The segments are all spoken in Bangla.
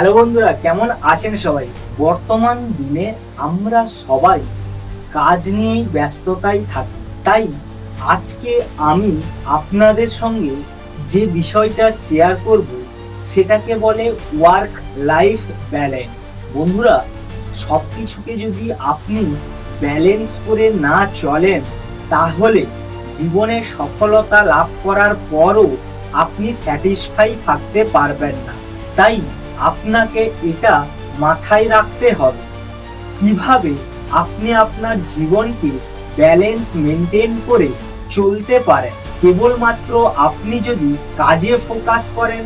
হ্যালো বন্ধুরা, কেমন আছেন সবাই? বর্তমান দিনে আমরা সবাই কাজ নিয়েই ব্যস্ততায় থাকি। তাই আজকে আমি আপনাদের সঙ্গে যে বিষয়টা শেয়ার করব, সেটাকে বলে ওয়ার্ক লাইফ ব্যালেন্স বন্ধুরা সব কিছুকে যদি আপনি ব্যালেন্স করে না চলেন, তাহলে জীবনে সফলতা লাভ করার পরও আপনি স্যাটিসফাই থাকতে পারবেন না। তাই আপনাকে এটা মাথায় রাখতে হবে। কীভাবে আপনি আপনার জীবনকে ব্যালেন্স মেনটেন করে চলতে পারেন? কেবলমাত্র আপনি যদি কাজে ফোকাস করেন,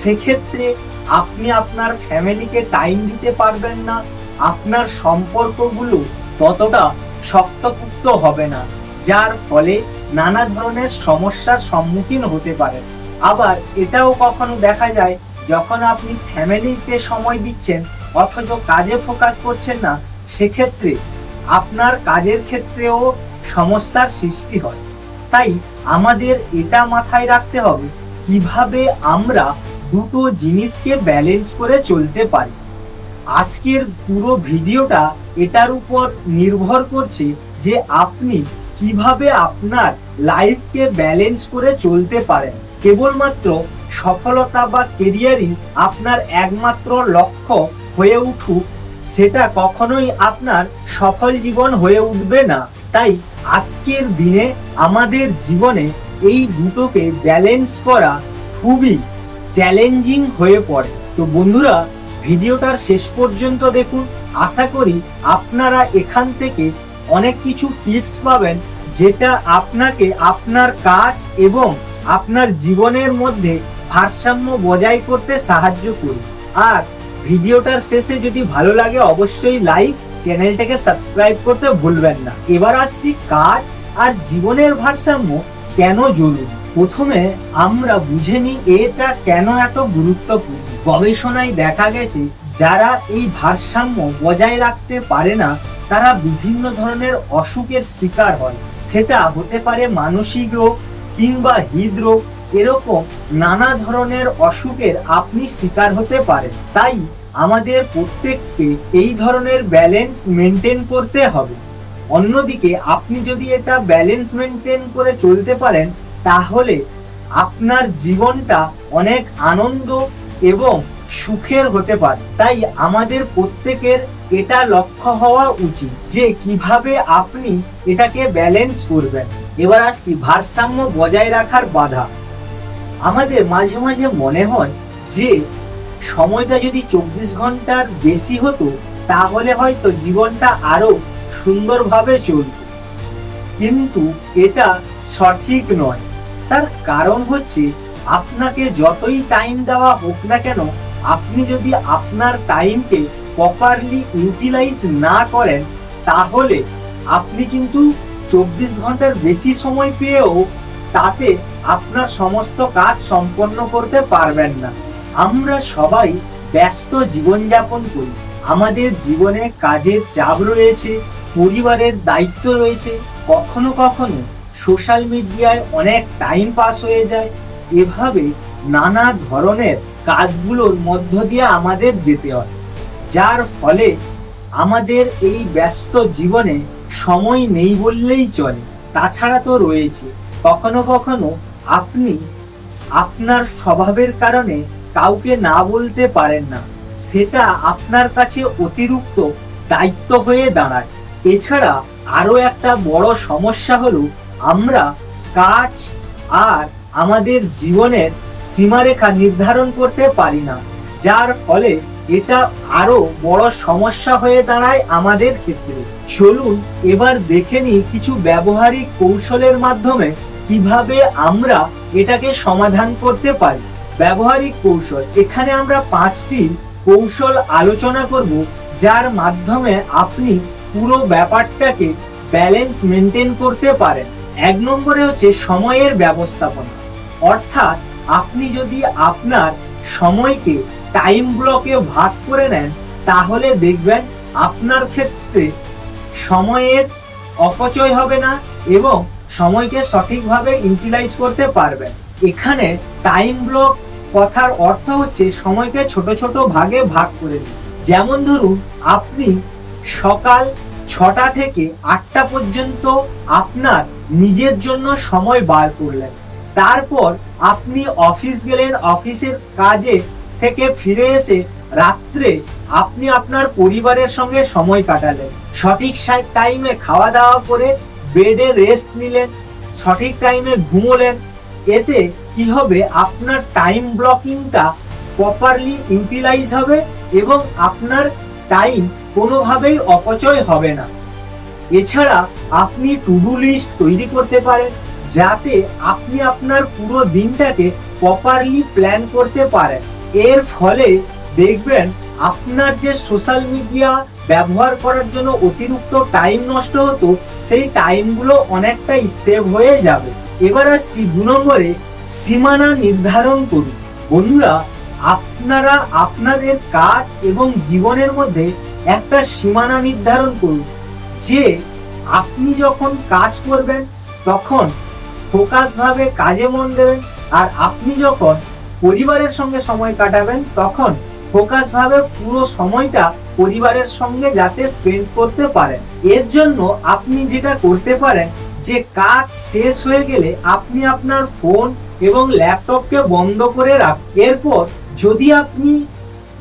সেক্ষেত্রে আপনি আপনার ফ্যামিলিকে টাইম দিতে পারবেন না। আপনার সম্পর্কগুলো ততটা শক্তপুক্ত হবে না, যার ফলে নানা ধরনের সমস্যার সম্মুখীন হতে পারেন। আবার এটাও কখনো দেখা যায় যখন আপনি ফ্যামিলিতে সময় দিচ্ছেন, অথচ কাজে ফোকাস করছেন না, সেক্ষেত্রে আপনার কাজের ক্ষেত্রেও সমস্যার সৃষ্টি হয়। তাই আমাদের এটা মাথায় রাখতে হবে, কীভাবে আমরা দুটো জিনিসকে ব্যালেন্স করে চলতে পারি। আজকের পুরো ভিডিওটা এটার উপর নির্ভর করছে যে আপনি কীভাবে আপনার লাইফকে ব্যালেন্স করে চলতে পারেন। কেবলমাত্র সফলতা বা কেরিয়ারই আপনার একমাত্র লক্ষ্য হয়ে উঠুক। সেটা কখনোই আপনার সফল জীবন হয়ে উঠবে না। তাই আজকের দিনে আমাদের জীবনে এই দুটোকে ব্যালেন্স করা খুবই চ্যালেঞ্জিং হয়ে পড়ে। তো বন্ধুরা, ভিডিওটার শেষ পর্যন্ত দেখুন। আশা করি আপনারা এখান থেকে অনেক কিছু টিপস পাবেন যেটা আপনাকে আপনার কাজ এবং আপনার জীবনের মধ্যে ভারসাম্য বজায় করতে সাহায্য করবে আর ভিডিওটার শেষে যদি ভালো লাগে, অবশ্যই লাইক, চ্যানেলটাকে সাবস্ক্রাইব করতে ভুলবেন না। এবার আসছি কাজ আর জীবনের ভারসাম্য কেন জরুরি? প্রথমে আমরা বুঝে নিই এটা কেন এত গুরুত্বপূর্ণ। গবেষণায় দেখা গেছে, যারা এই ভারসাম্য বজায় রাখতে পারে না, তারা বিভিন্ন ধরনের অসুখের শিকার হয়। সেটা হতে পারে মানসিক রোগ কিংবা হৃদরোগ এরকম নানা ধরনের অসুখের আপনি শিকার হতে পারেন। তাই আমাদের প্রত্যেককে এই ধরনের ব্যালেন্স মেনটেন করতে হবে। অন্যদিকে আপনি যদি এটা ব্যালেন্স মেনটেন করে চলতে পারেন, তাহলে আপনার জীবনটা অনেক আনন্দ এবং সুখের হতে পারে। তাই আমাদের প্রত্যেকের এটা লক্ষ্য হওয়া উচিত যে কীভাবে আপনি এটাকে ব্যালেন্স করবেন। এবার আসছি ভারসাম্য বজায় রাখার বাধা। আমাদের মাঝে মাঝে মনে হয় যে, সময়টা যদি চব্বিশ ঘণ্টার বেশি হতো, তাহলে হয়তো জীবনটা আরও সুন্দরভাবে চলত। কিন্তু এটা সঠিক নয়। তার কারণ হচ্ছে, আপনাকে যতই টাইম দেওয়া হোক না কেন, আপনি যদি আপনার টাইমকে প্রপারলি ইউটিলাইজ না করেন, তাহলে আপনি কিন্তু চব্বিশ ঘণ্টার বেশি সময় পেয়েও তাতে আপনার সমস্ত কাজ সম্পন্ন করতে পারবেন না। আমরা সবাই ব্যস্ত জীবনযাপন করি। আমাদের জীবনে কাজের চাপ রয়েছে, পরিবারের দায়িত্ব রয়েছে, কখনো কখনো সোশ্যাল মিডিয়ায় অনেক টাইম পাস হয়ে যায়। এভাবে নানা ধরনের কাজগুলোর মধ্য দিয়ে আমাদের যেতে হয়, যার ফলে আমাদের এই ব্যস্ত জীবনে সময় নেই বললেই চলে। তাছাড়া তো রয়েছে। কখনো কখনো আপনি আপনার স্বভাবের কারণে কাউকে না বলতে পারেন না। সেটা আপনার কাছে অতিরিক্ত দায়িত্ব হয়ে দাঁড়ায়। এছাড়া আরও একটা বড় সমস্যা হলো আমরা কাজ আর আমাদের জীবনের সীমারেখা নির্ধারণ করতে পারি না। যার ফলে এটা আরও বড় সমস্যা হয়ে দাঁড়ায় আমাদের ক্ষেত্রে। চলুন এবার দেখে নিই কিছু ব্যবহারিক কৌশলের মাধ্যমে কীভাবে আমরা এটাকে সমাধান করতে পারি? ব্যবহারিক কৌশল। এখানে আমরা পাঁচটি কৌশল আলোচনা করব, যার মাধ্যমে আপনি পুরো ব্যাপারটাকে ব্যালেন্স মেনটেন করতে পারেন। এক নম্বরে হচ্ছে সময়ের ব্যবস্থাপনা। অর্থাৎ আপনি যদি আপনার সময়কে টাইম ব্লকে ভাগ করে নেন, তাহলে দেখবেন আপনার ক্ষেত্রে সময়ের অপচয় হবে না এবং সময়কে সঠিকভাবে ইউটিলাইজ করতে পারবেন এখানে টাইম ব্লক কথার অর্থ হচ্ছে সময়কে ছোট ছোট ভাগে ভাগ করে দিন যেমন ধরুন, আপনি সকাল ছটা থেকে আটটা পর্যন্ত আপনার নিজের জন্য সময় বার করলেন। তারপর আপনি অফিস গেলেন অফিসের কাজে থেকে ফিরে এসে রাত্রে আপনি আপনার পরিবারের সঙ্গে সময় কাটালেন। সঠিক টাইমে খাওয়া দাওয়া করে বেডে রেস্ট নিলেন, সঠিক টাইমে ঘুমোলেন, এতে কি হবে? আপনার টাইম ব্লকিংটা প্রপারলি ইউটিলাইজ হবে এবং আপনার টাইম কোনোভাবেই অপচয় হবে না। এছাড়া আপনি টু ডু লিস্ট তৈরি করতে পারেন, যাতে আপনি আপনার পুরো দিনটাকে প্রপারলি প্ল্যান করতে পারেন। এর ফলে দেখবেন আপনার যে সোশ্যাল মিডিয়া ব্যবহার করার জন্য অতিরিক্ত টাইম নষ্ট হতো, সেই টাইমগুলো অনেকটাই সেভ হয়ে যাবে। এবার আসছি দু নম্বরে সীমানা নির্ধারণ করুন। বন্ধুরা, আপনারা আপনাদের কাজ এবং জীবনের মধ্যে একটা সীমানা নির্ধারণ করুন, যে আপনি যখন কাজ করবেন, তখন ফোকাসভাবে কাজে মন দেবেন, আর আপনি যখন পরিবারের সঙ্গে সময় কাটাবেন, তখন ফোকাস ভাবে পুরো সময়টা পরিবারের সঙ্গে যাতে স্পেন্ড করতে পারেন। এর জন্য আপনি যেটা করতে পারেন, যে কাজ শেষ হয়ে গেলে আপনি আপনার ফোন এবং ল্যাপটপকে বন্ধ করে রাখ। এরপর যদি আপনি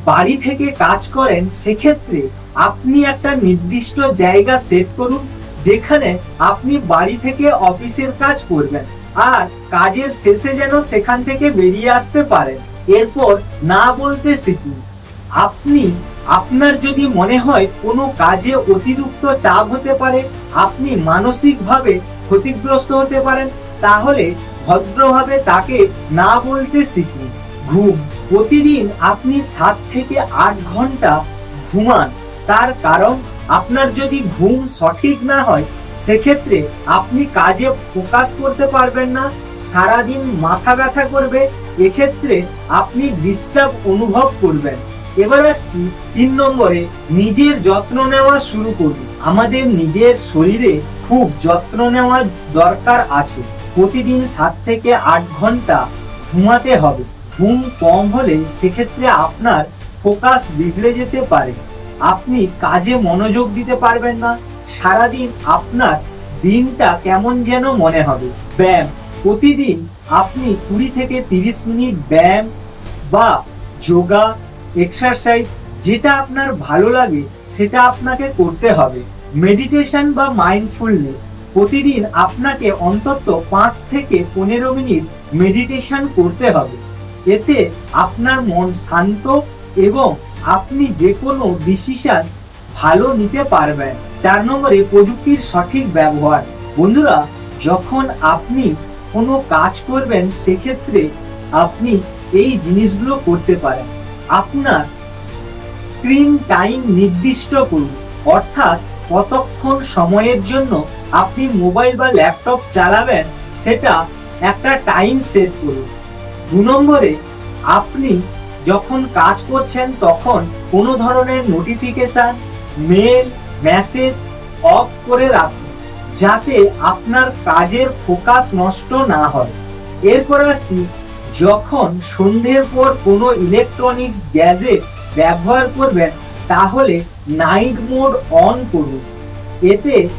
বাড়ি থেকে কাজ করেন, সেক্ষেত্রে আপনি একটা নির্দিষ্ট জায়গা সেট করুন, যেখানে আপনি বাড়ি থেকে অফিসের কাজ করবেন। আর কাজের শেষে যেন সেখান থেকে বেরিয়ে আসতে পারেন। এরপর না বলতে শিখুন। আপনি, আপনার যদি মনে হয় কোনো কাজে অতিরিক্ত চাপ হতে পারে, আপনি মানসিকভাবে ক্ষতিগ্রস্ত হতে পারেন, তাহলে ভদ্রভাবে তাকে না বলতে শিখুন। ঘুম। প্রতিদিন আপনি সাত থেকে আট ঘণ্টা ঘুমান। তার কারণ, আপনার যদি ঘুম সঠিক না হয়, সেক্ষেত্রে আপনি কাজে ফোকাস করতে পারবেন না, সারাদিন মাথা ব্যথা করবে এক্ষেত্রে আপনি ডিস্টার্ব অনুভব করবেন। এবার আসছি তিন নম্বরে নিজের যত্ন নেওয়া শুরু করুন। আমাদের নিজের শরীরে খুব যত্ন নেওয়া দরকার আছে। প্রতিদিন সাত থেকে আট ঘণ্টা ঘুমাতে হবে। ঘুম কম হলে সেক্ষেত্রে আপনার ফোকাস বিগড়ে যেতে পারে। আপনি কাজে মনোযোগ দিতে পারবেন না। সারাদিন আপনার দিনটা কেমন যেন মনে হবে। ব্যায়াম, প্রতিদিন আপনি কুড়ি থেকে তিরিশ মিনিট ব্যায়াম বা যোগা এক্সারসাইজ যেটা আপনার ভালো লাগে সেটা আপনাকে করতে হবে। মেডিটেশন বা মাইন্ডফুলনেস প্রতিদিন আপনাকে অন্তত পাঁচ থেকে পনেরো মিনিট মেডিটেশন করতে হবে। এতে আপনার মন শান্ত এবং আপনি যে কোনো ডিসিশন ভালো নিতে পারবেন। চার নম্বরে প্রযুক্তির সঠিক ব্যবহার। বন্ধুরা, যখন আপনি কোনো কাজ করবেন, সেক্ষেত্রে আপনি এই জিনিসগুলো করতে পারেন। আপনার স্ক্রিন টাইম নির্দিষ্ট করুন। অর্থাৎ কতক্ষণ সময়ের জন্য আপনি মোবাইল বা ল্যাপটপ চালাবেন, সেটা একটা টাইম সেট করুন। দু নম্বরে, আপনি যখন কাজ করছেন, তখন কোনো ধরনের নোটিফিকেশান, মেল, মেসেজ অফ করে রাখুন। যাতে আপনার কাজের ফোকাস নষ্ট না হয়। এরপর আসছি, যখন সন্ধ্যের পর কোনো ইলেকট্রনিক্স গ্যাজেট ব্যবহার করবেন, তাহলে নাইট মোড অন করুন। এতে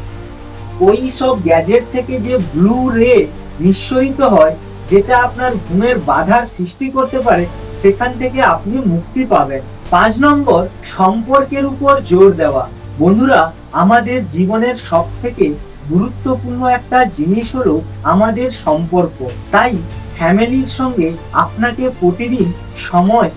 ওই সব গ্যাজেট থেকে যে ব্লু রে নিঃসরিত হয়, যেটা আপনার ঘুমের বাধার সৃষ্টি করতে পারে, সেখান থেকে আপনি মুক্তি পাবেন। পাঁচ নম্বর, সম্পর্কের উপর জোর দেওয়া। বন্ধুরা, আমাদের জীবনের সব থেকে গুরুত্বপূর্ণ একটা জিনিস হলো আমাদের সম্পর্ক। তাই ফ্যামিলির সঙ্গে আপনাকে প্রতিদিন সময়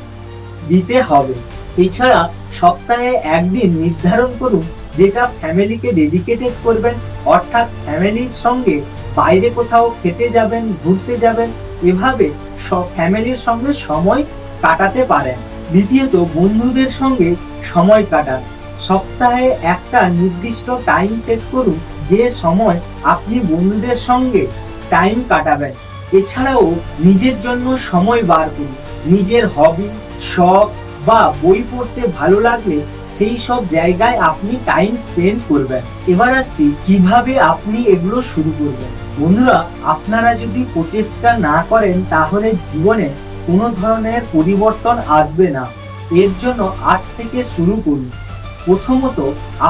দিতে হবে। এছাড়া সপ্তাহে একদিন নির্ধারণ করুন যেটা ফ্যামিলিকে ডেডিকেটেড করবেন, অর্থাৎ ফ্যামিলির সঙ্গে বাইরে কোথাও খেতে যাবেন, ঘুরতে যাবেন, এভাবে সব ফ্যামিলির সঙ্গে সময় কাটাতে পারেন। দ্বিতীয়ত, বন্ধুদের সঙ্গে সময় কাটান। সপ্তাহে একটা নির্দিষ্ট টাইম সেট করুন যে সময় আপনি বন্ধুদের সঙ্গে টাইম কাটাবেন, এছাড়াও নিজের জন্য সময় বার করুন। নিজের হবি শখ বা বই পড়তে ভালো লাগলে সেই সব জায়গায় আপনি টাইম স্পেন্ড করবেন। এবার আসছি, কীভাবে আপনি এগুলো শুরু করবেন? বন্ধুরা, আপনারা যদি প্রচেষ্টা না করেন, তাহলে জীবনে কোনো ধরনের পরিবর্তন আসবে না। এর জন্য আজ থেকে শুরু করুন। প্রথমত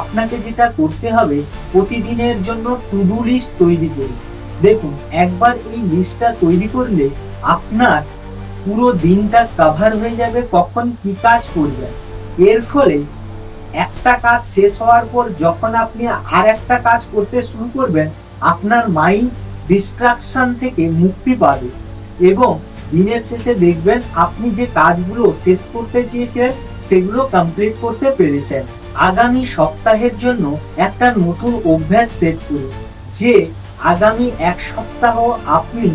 আপনাকে যেটা করতে হবে, প্রতিদিনের জন্য টু ডু লিস্ট তৈরি করুন। দেখুন, একবার এই লিস্টটা তৈরি করলে আপনার পুরো দিনটা কভার হয়ে যাবে, কখন কি কাজ করবেন। এর ফলে একটা কাজ শেষ হওয়ার পর যখন আপনি আর একটা কাজ করতে শুরু করবেন, আপনার মাইন্ড ডিস্ট্রাকশন থেকে মুক্তি পাবে এবং দিনের শেষে দেখবেন আপনি যে কাজগুলো শেষ করতে চেয়েছিলেন সেগুলো কমপ্লিট করতে পেরেছেন। আগামী সপ্তাহের জন্য একটা নতুন অভ্যাস সেট করুন, যে আগামী এক সপ্তাহ আপনি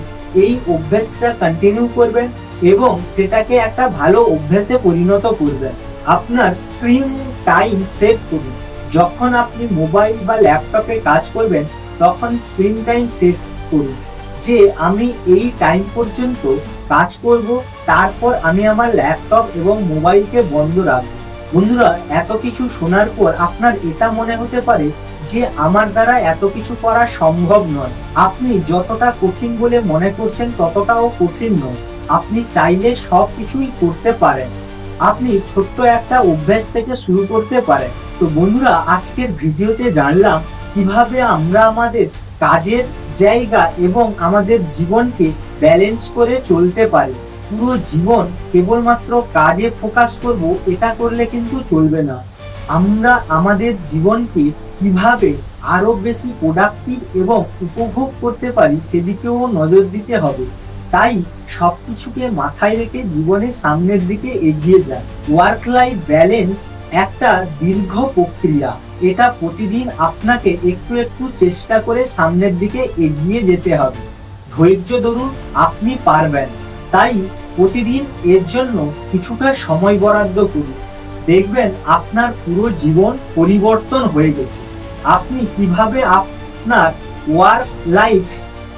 এই অভ্যাসটা কন্টিনিউ করবেন এবং সেটাকে একটা ভালো অভ্যাসে পরিণত করবেন। আপনার স্ক্রিন টাইম সেট করুন। যখন আপনি মোবাইল বা ল্যাপটপে কাজ করবেন, তখন স্ক্রিন টাইম সেট করুন, যে আমি এই টাইম পর্যন্ত কাজ করব, তারপর আমি আমার ল্যাপটপ এবং মোবাইলকে বন্ধ রাখব। বন্ধুরা, এত কিছু শোনার পর আপনার এটা মনে হতে পারে যে আমার দ্বারা এত কিছু করা সম্ভব নয়। আপনি যতটা কঠিন বলে মনে করছেন, ততটাও কঠিন নয়। আপনি চাইলে সব কিছুই করতে পারেন। আপনি ছোট্ট একটা অভ্যাস থেকে শুরু করতে পারেন। তো বন্ধুরা, আজকের ভিডিওতে জানলাম কীভাবে আমরা আমাদের কাজের জায়গা এবং আমাদের জীবনকে ব্যালেন্স করে চলতে পারি। পুরো জীবন কেবলমাত্র কাজে ফোকাস করব, এটা করলে কিন্তু চলবে না। আমরা আমাদের জীবনকে কীভাবে আরও বেশি প্রোডাক্টিভ এবং উপভোগ করতে পারি সেদিকেও নজর দিতে হবে। তাই সব কিছুকে মাথায় রেখে জীবনের সামনের দিকে এগিয়ে যায় ওয়ার্ক লাইফ ব্যালেন্স একটা দীর্ঘ প্রক্রিয়া। এটা প্রতিদিন আপনাকে একটু একটু চেষ্টা করে সামনের দিকে এগিয়ে যেতে হবে। ধৈর্য ধরুন, আপনি পারবেন। তাই প্রতিদিন এর জন্য কিছুটা সময় বরাদ্দ করুন। দেখবেন আপনার পুরো জীবন পরিবর্তন হয়ে গেছে। আপনি কীভাবে আপনার ওয়ার্ক লাইফ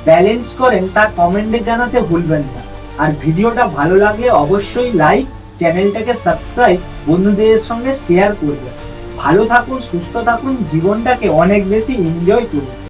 ব্যালেন্স করেন তা কমেন্টে জানাতে ভুলবেন না। আর ভিডিওটা ভালো লাগলে অবশ্যই লাইক চ্যানেলটাকে সাবস্ক্রাইব বন্ধুদের সঙ্গে শেয়ার করবেন। ভালো থাকুন, সুস্থ থাকুন, জীবনটাকে অনেক বেশি এনজয় করুন।